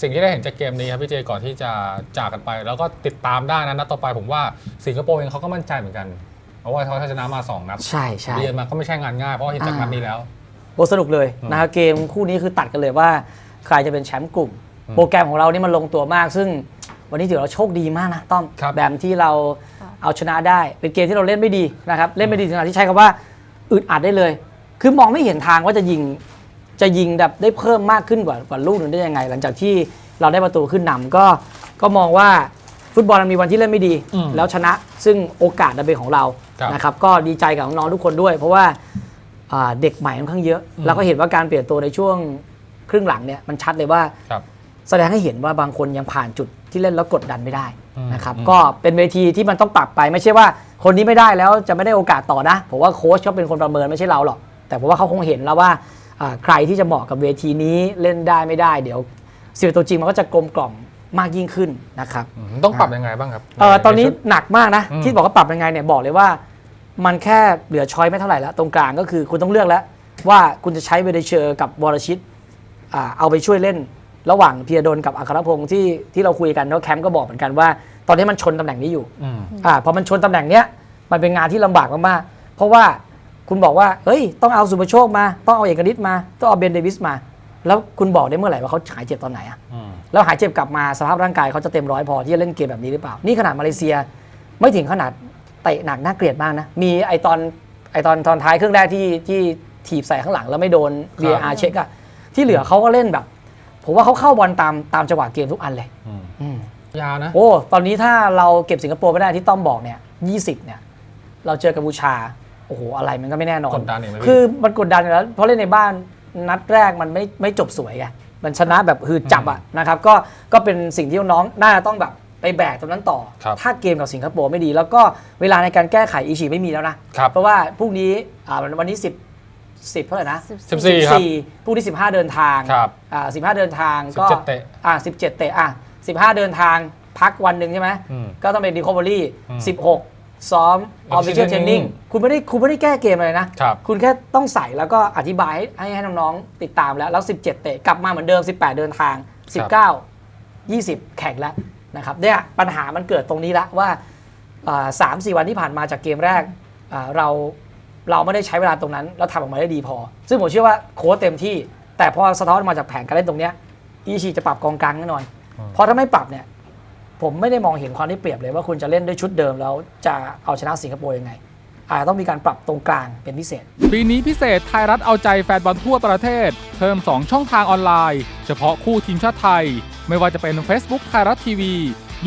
สิ่งที่ได้เห็นจากเกมนี้ครับพี่เจก่อนที่จะจากกันไป แล้วก็ติดตามได้นะนัดต่อไปผมว่าสิงคโปร์เองเขาก็มั่นใจเหมือนกันเพราะว่าเขาชนะมาสองนัดใช่ใช่เรียนมาก็ไม่ใช่งานง่ายเพราะว่าเห็นจากอ่านัดนี้แล้วโอ้สนุกเลยอืมนะครับเกมคู่นี้คือตัดกันเลยว่าใครจะเป็นแชมป์กลุ่มอืมโปรแกรมของเรานี่มันลงตัวมาก ซึ่งวันนี้ถือเราโชคดีมากนะต้อมครับแบบที่เราค่ะเอาชนะได้เป็นเกมที่เราเล่นไม่ดีนะครับเล่นไม่ดีถึงขนาดที่ใช้คำว่าอึดอัดได้เลย คือมองไม่เห็นทางว่าจะยิง จะยิงแบบได้เพิ่มมากขึ้นกว่ากว่าลูกหนึงได้ยังไง หลังจากที่เราได้ประตูขึ้นนำก็ก็มองว่าฟุตบอลมันมีวันที่เล่นไม่ดีอืมแล้วชนะซึ่งโอกาสนั้นเป็นของเราครับนะครับก็ดีใจกับน้องๆทุกคนด้วย เพราะว่าอ่าเด็กใหม่ค่อนข้างเยอะอืมแล้วก็เห็นว่าการเปลี่ยนตัวในช่วงครึ่งหลังเนี่ยมันชัดเลยว่าครับแสดงให้เห็นว่าบางคนยังผ่านจุดที่เล่นแล้วกดดันไม่ได้อืมนะครับอืมก็เป็นเวทีที่มันต้องปรับไปไม่ใช่ว่าคนนี้ไม่ได้แล้วจะไม่ได้โอกาสต่อนะผมว่าโค้ชเขาเป็นคนประเมินไม่ใช่เราหรอกแต่ผมว่าเขาคงเห็นแล้วว่าอ่า ใครที่จะเหมาะกับเวทีนี้เล่นได้ไม่ได้เดี๋ยวสิบตัวจริงมันก็จะกลมกล่อมมากยิ่งขึ้นนะครับอืมต้องปรับยังไงบ้างครับเออตอนนี้ใชุดหนักมากนะอืมที่บอกว่าปรับยังไงเนี่ยบอกเลยว่า มันแค่เหลือช้อยไม่เท่าไหร่แล้ว ตรงกลางก็คือคุณต้องเลือกแล้ว ว่าคุณจะใช้เวเดเชอร์กับวรชิตอ่าเอาไปช่วยเล่นระหว่างเพียดนกับอัครพงศ์ที่ที่เราคุยกันแล้วแคมป์ก็บอกเหมือนกันว่า ตอนนี้มันชนตำแหน่งนี้อยู่อืมอ่าพอมันชนตำแหน่งเนี้ยมันเป็นงานที่ลำบากมากๆเพราะว่า คุณบอกว่าเฮ้ยต้องเอาสุภโชคมา ต้องเอาเอกนิตมา ต้องเอาเบนเดวิสมา แล้วคุณบอกได้เมื่อไหร่ว่าเขาหายเจ็บตอนไหนอะอืมแล้วหายเจ็บกลับมาสภาพร่างกายเขาจะเต็มร้อยพอที่จะเล่นเกมแบบนี้หรือเปล่า นี่ขนาดมาเลเซีย ไม่ถึงขนาดเตะหนักน่าเกลียดมากนะ มีไอตอนไอตอนตอนท้ายครึ่งแรกที่ที่ถีบใส่ข้างหลังแล้วไม่โดน VAR เช็คอะที่เหลือเขาก็เล่นแบบ ผมว่าเขาเข้าบอลตามตามจังหวะเกมทุกอันเลยอืมอืมยาวนะ โอ้ ตอนนี้ถ้าเราเก็บสิงคโปร์ไม่ได้ที่ต้อมบอกเนี่ย 20 เนี่ย เราเจอกัมพูชา โอ้โหอะไรมันก็ไม่แน่นอนกดดันอีกไหมพี่ คือมันกดดันอยู่แล้ว เพราะเล่นในบ้านนัดแรกมันไม่ไม่จบสวยไงมันชนะแบบคือจับอะนะครับก็ก็เป็นสิ่งที่น้องๆน่าจะต้องแบบไปแบกตรงนั้นต่อ ครับถ้าเกมกับสิงคโปร์ไม่ดี แล้วก็เวลาในการแก้ไขอีชีไม่มีแล้วนะ ครับเพราะว่าพรุ่งนี้อ่าวันนี้10 10เท่าไหร่นะสิบสี่ครับ14พรุ่งนี้ 15 เดินทางครับอ่า15 เดินทางก็17เตะอ่า17 เตะอะ15 เดินทางพักวันหนึ่งใช่ไหมอืมก็ต้องเป็น recovery อืม 16 ซ้อม official Official training training คุณไม่ได้คุณไม่ได้แก้เกมเลยนะครับคุณแค่ต้องใส่แล้วก็อธิบายให้ให้ให้น้องๆติดตามแล้ว แล้ว 17 เตะกลับมาเหมือนเดิม 18 เดินทาง 19 20 แข่งแล้วนะครับเนี่ยปัญหามันเกิดตรงนี้ละว่าสามสี่วันที่ผ่านมาจากเกมแรกอ่าเราเราไม่ได้ใช้เวลาตรงนั้นแล้วทำออกมาได้ดีพอ ซึ่งผมเชื่อว่าโค้ชเต็มที่ แต่พอสะท้อนมาจากแผนการเล่นตรงเนี้ยอีชีจะปรับกองกลางแน่นอนอืมเพราะถ้าไม่ปรับเนี่ย ผมไม่ได้มองเห็นความได้เปรียบเลยว่าคุณจะเล่นด้วยชุดเดิมแล้วจะเอาชนะสิงคโปร์ยังไงอาจจะต้องมีการปรับตรงกลางเป็นพิเศษ ปีนี้พิเศษไทยรัฐเอาใจแฟนบอลทั่วประเทศ เพิ่ม 2 ช่องทางออนไลน์ เฉพาะคู่ทีมชาติไทย ไม่ว่าจะเป็น Facebook ไทยรัฐทีวี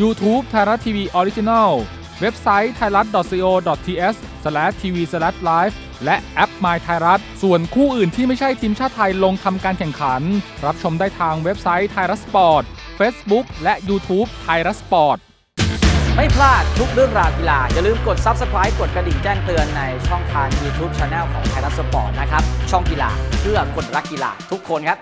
YouTube ไทยรัฐทีวีออริจินัลเว็บไซต์ thailand.co.th/tv/live และแอป My ไทยรัฐ ส่วนคู่อื่นที่ไม่ใช่ทีมชาติไทยลงทำการแข่งขัน รับชมได้ทางเว็บไซต์ไทยรัฐสปอร์ต Facebook และ YouTube ไทยรัฐสปอร์ต ไม่พลาดทุกเรื่องราวกีฬา อย่าลืมกด Subscribe กดกระดิ่งแจ้งเตือนในช่องทาง YouTube Channel ของไทยรัฐสปอร์ตนะครับ ช่องกีฬาเพื่อคนรักกีฬาทุกคนครับ